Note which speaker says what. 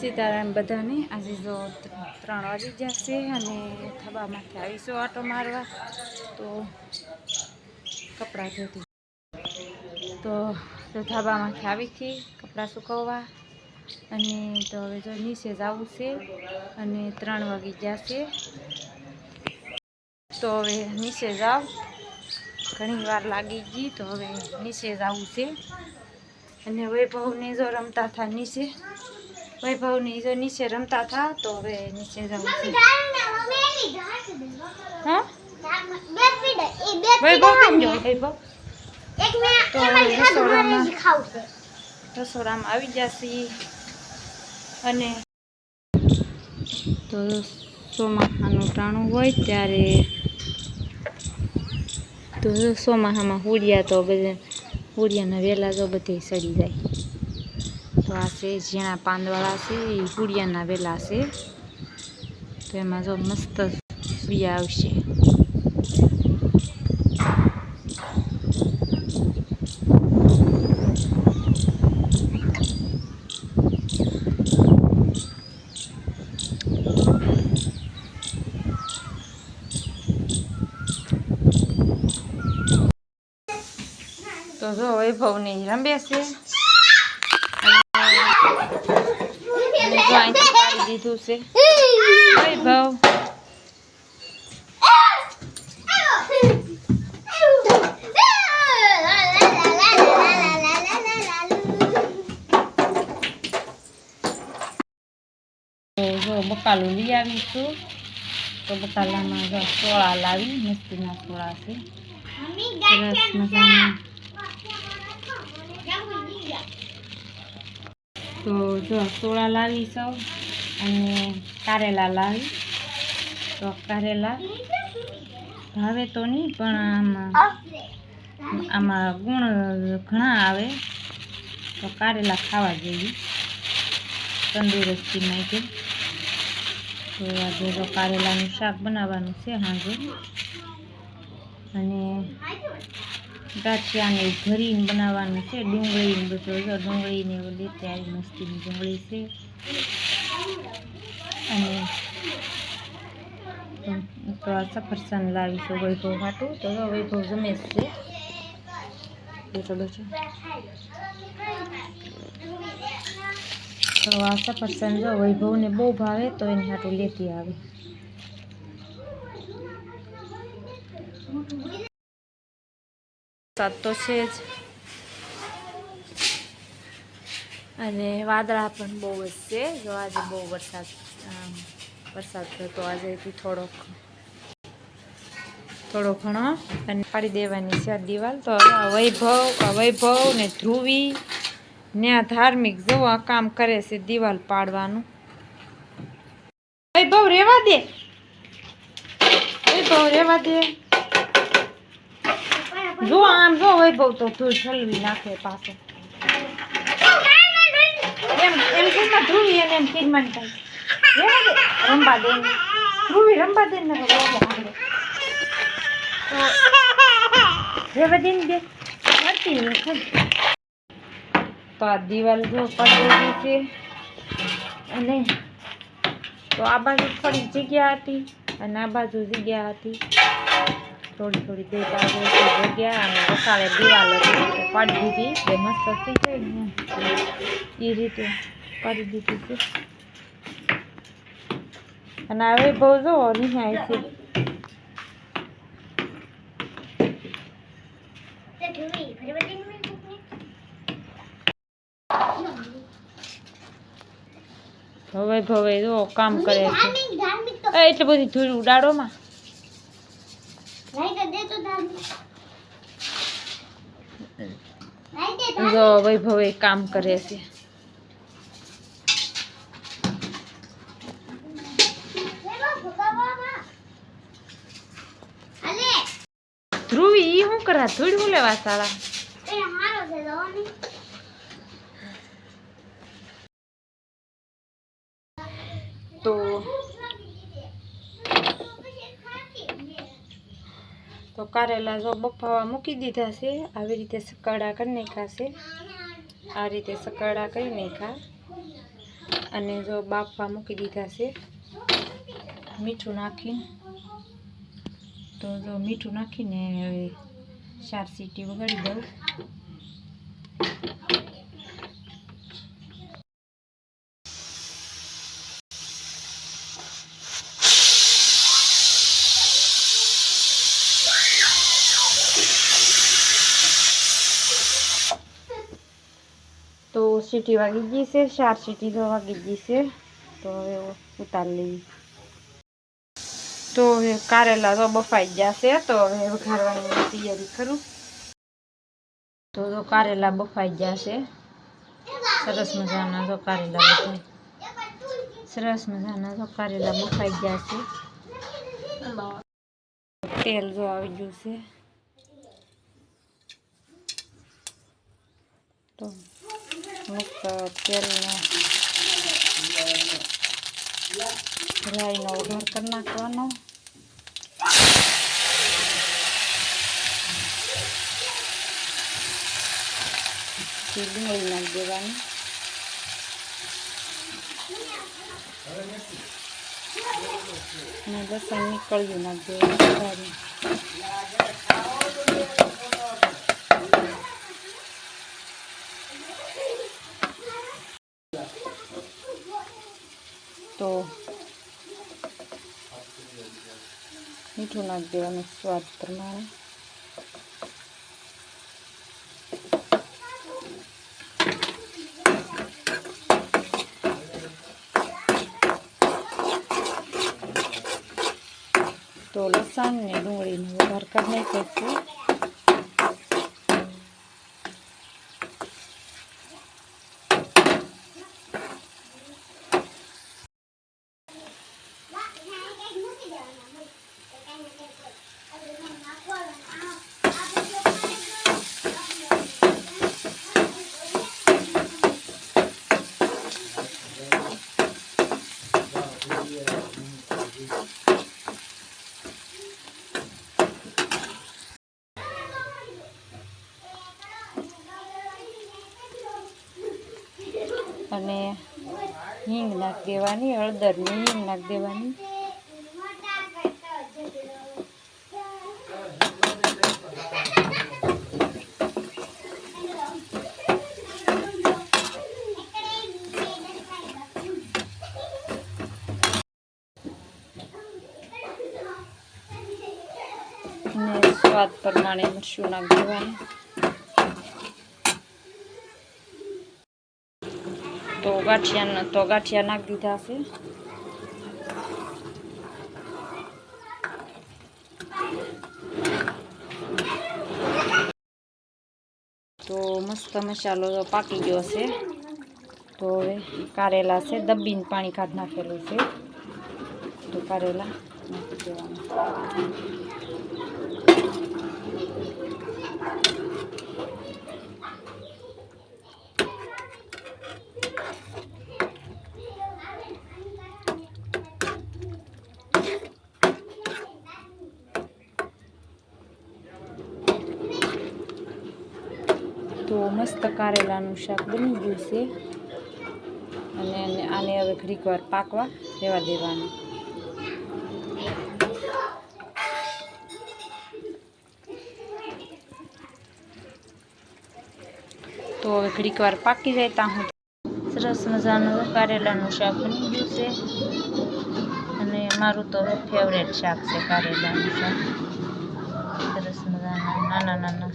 Speaker 1: સીતારામ બધાને. આજે જો ત્રણ વાગી જશે અને થબામાંથી આવીશું આટો મારવા. તો કપડાં ધોતી. તો તો આવી આવીથી કપડાં સુકવવા. અને તો હવે જો નીચે જવું છે અને ત્રણ વાગી જશે તો હવે નીચે જાવ ઘણી વાર લાગી ગઈ તો હવે નીચે જવું છે. અને વૈભવને જો રમતા હતા નીચે. વૈભવને જો નીચે રમતા થા તો હવે નીચે જવું છે. રસોડામાં આવી જશે. અને તો ચોમાસાનું ટાણું હોય ત્યારે તો ચોમાસામાં હુડિયા તો બધા હુડિયાના વેલા તો બધી સડી જાય. તો છે ઝીણા પાંદવાળા છે, એ હુડિયાના વેલા છે. તો એમાં જો મસ્ત સુયા આવશે. તો જો વૈભવને રમે છે અને જો અહીંથી કાઢી દીધું છે વૈભવ તો જો બકાલું લઈ આવીશું તો બકાલામાં જો સોળા લાવી મસ્તીના સોળા છે સરસ મજાના તો જો સોળા લાવી સૌ અને કારેલા લાવી. તો કારેલા ભાવે તો નહીં, પણ આમાં આમાં ગુણ ઘણા આવે. તો કારેલા ખાવા જોઈએ તંદુરસ્તી માટે. તો આજે તો કારેલાનું શાક બનાવવાનું છે સાંજે અને ગાંઠિયાને ભરીને બનાવવાનું છે, ડુંગળીને બધું. જો ડુંગળીને એવું લેતે આવી મસ્તીની ડુંગળી છે. અને તો- આ સફરજન લાવીશું વૈભવ હાટું તો વૈભવ જમે છે. તો આ સફરજન જો વૈભવને બહુ ભાવે તો એને હાટું લેતી આવે. વરસાદ તો છે જ. અને વાદળા પણ બહુ જ છે. જો આજે બહુ વરસાદ વરસાદ થતો આજેથી થોડોક, થોડો ઘણો અને પાડી દેવાની છે આ દિવાલ. તો હવે વૈભવ વૈભવ ને ધ્રુવી ને આ ધાર્મિક જો આ કામ કરે છે દિવાલ પાડવાનું. વૈભવ રેવા દે. વૈભવ રેવા દે. જો આમ જો વૈભવ તો ધૂળ ઠલવી નાખે પાછો. એમ એમ કીધમાં ધ્રુવી અને એમ કીધમાં રમવા દે ધ્રુવી રંબા દે ને તો બહુ આગળ. તો રેવા દે બે. મળતી નથી તો આ જો પડેલી છે. અને તો આ બાજુ થોડી જગ્યા હતી અને આ બાજુ જગ્યા હતી. થોડી થોડી બે બાજુ જગ્યા અને વસાડે દિવાલ હતી પાડી દીધી. બે મસ્ત થઈ જાય ને. એ રીતે પાડી દીધી છે. અને હવે બહુ જો નિહાય છે. હવે ભવે જો કામ કરે છે. એટલે બધી ધૂળ ઉડાડો માં. જો એ કામ કરે છે. ધ્રુવી ઈ શું કરા? ધૂળ હું લેવા સાળા? તો તો કારેલા જો બફાવા મૂકી દીધા છે, આવી રીતે સકાડા કરી નાખ્યા છે. આ રીતે સકાડા કરી નાખ્યા અને જો બાફવા મૂકી દીધા છે, મીઠું નાખીને. તો જો મીઠું નાખીને હવે ચાર સીટી વગાડી દઉં તો સીટી વાગી ગઈ છે ચાર સીટી તો વાગી ગઈ છે તો હવે ઉતારી લેવી તો હવે કારેલા તો બફાઈ જશે તો હવે વઘારવાની તૈયારી કરું તો જો કારેલા બફાઈ જશે સરસ મજાના જો કારેલા બફાઈ સરસ મજાના જો કારેલા બફાઈ જશે તેલ જો આવી ગયું છે તો મસ્ત તેલનો રાઈનો વઘાર કરી નાખવાનો ડુંગળી નાખી દેવાની અને લસણ નીકળ્યું નાખી વધારે. તો મીઠું નાખી દેવાનું સ્વાદ પ્રમાણે તો લસણ ને ડુંગળીનો વઘાર કરી નાખ્યો અને હિંગ નાખી દેવાની હળદરની હિંગ નાખી દેવાની. સ્વાદ પ્રમાણે મરચું નાખી દેવાનું. તો ગાંઠિયા તો ગાંઠિયા નાખી દીધા હશે. તો મસ્ત મસાલો પાકી ગયો છે તો હવે કારેલા છે, દબીને પાણી કાઢ નાખેલું છે. તો કારેલા નાખી દેવાના તો મસ્ત કારેલાનું શાક બની ગયું છે. અને આને- હવે ઘડીક વાર પાકવા રહેવા દેવાનું. તો હવે ઘડીક વાર પાકી જાય ત્યાં હું સરસ મજાનું કારેલાનું શાક બની ગયું છે. અને મારું તો ફેવરેટ શાક છે કારેલાનું શાક. સરસ મજાના, નાના નાના.